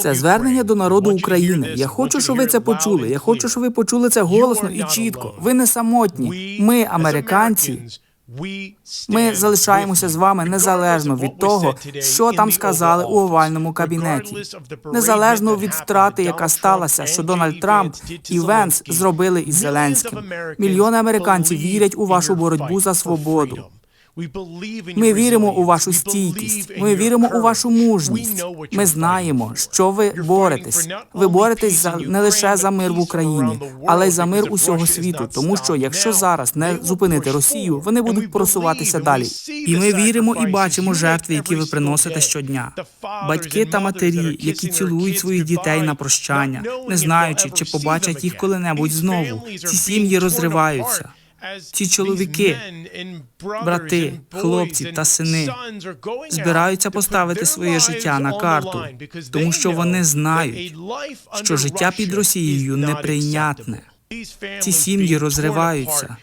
Це звернення до народу України. Я хочу, щоб ви це почули. Я хочу, щоб ви почули це голосно і чітко. Ви не самотні. Ми, американці, ми залишаємося з вами незалежно від того, що там сказали у овальному кабінеті, незалежно від втрати, яка сталася, що Дональд Трамп і Венс зробили із Зеленським. Мільйони американців вірять у вашу боротьбу за свободу. Ми віримо у вашу стійкість. Ми віримо у вашу мужність. Ми знаємо, що ви боретесь. Ви боретесь за не лише за мир в Україні, але й за мир усього світу. Тому що якщо зараз не зупинити Росію, вони будуть просуватися далі. І ми віримо і бачимо жертви, які ви приносите щодня. Батьки та матері, які цілують своїх дітей на прощання, не знаючи, чи побачать їх коли-небудь знову. Ці сім'ї розриваються. Ці чоловіки, брати, хлопці та сини збираються поставити своє життя на карту, тому що вони знають, що життя під Росією неприйнятне. Ці сім'ї розриваються,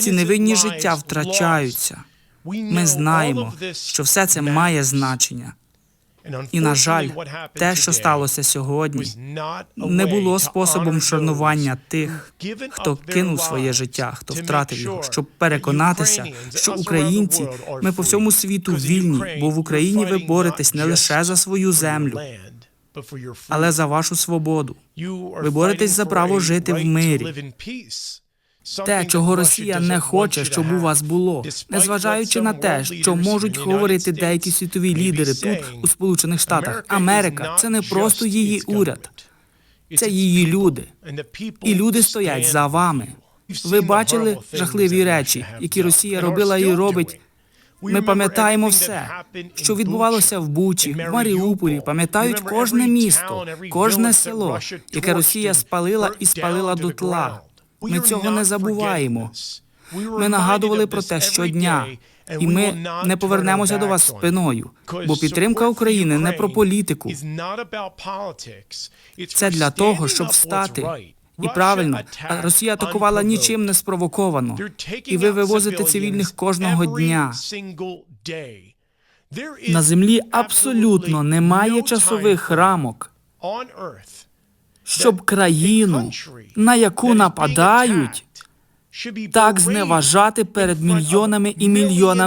ці невинні життя втрачаються. Ми знаємо, що все це має значення. І, на жаль, те, що сталося сьогодні, не було способом шанування тих, хто кинув своє життя, хто втратив його, щоб переконатися, що українці, ми по всьому світу вільні, бо в Україні ви боретесь не лише за свою землю, але за вашу свободу. Ви боретесь за право жити в мирі. Те, чого Росія не хоче, щоб у вас було, незважаючи на те, що можуть говорити деякі світові лідери тут, у Сполучених Штатах. Америка це не просто її уряд, це її люди. І люди стоять за вами. Ви бачили жахливі речі, які Росія робила і робить. Ми пам'ятаємо все, що відбувалося в Бучі, в Маріуполі. Пам'ятають кожне місто, кожне село, яке Росія спалила і спалила дотла. Ми цього не забуваємо. Ми нагадували про те щодня, і ми не повернемося до вас спиною, бо підтримка України не про політику. Це для того, щоб встати. І правильно, Росія атакувала нічим не спровоковано. І ви вивозите цивільних кожного дня. На землі абсолютно немає часових рамок, щоб країну, на яку нападають, так зневажати перед мільйонами і мільйонами.